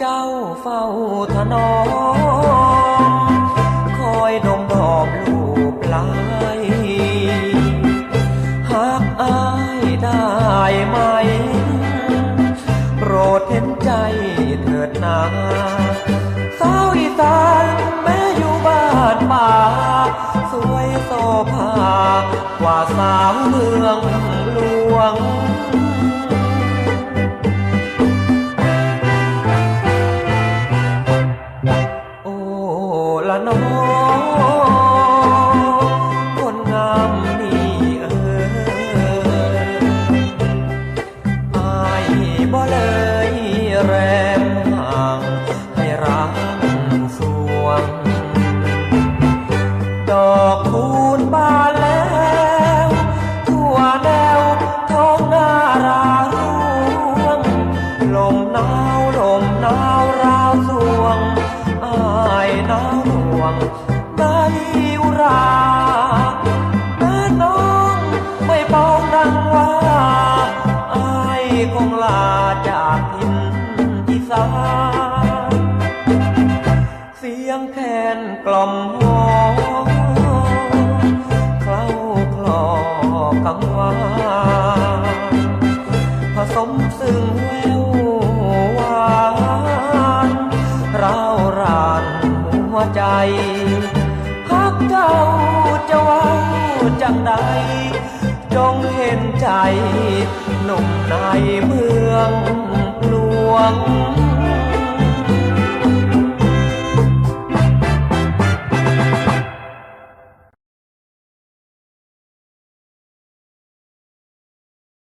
เจ้าเฝ้าถนอมคอยดมดอมลูบไหลหากอายได้ไหม โปรดเห็นใจเถิดนาสาวอีสานแม้อยู่บ้านป่า สวยโสภากว่าสาวเมืองหลวง ละน้อ ราแม่น้องไม่ปองดังว่าอายคงลาจากทินอีสานเสียงแคนกล่อมหอเคล้าคลอกังวานผสมซึ่งแววหวานราวรานหัวใจ พักเจ้าจะเว้าจังใดจงเห็นใจหนุ่มในเมืองหลวง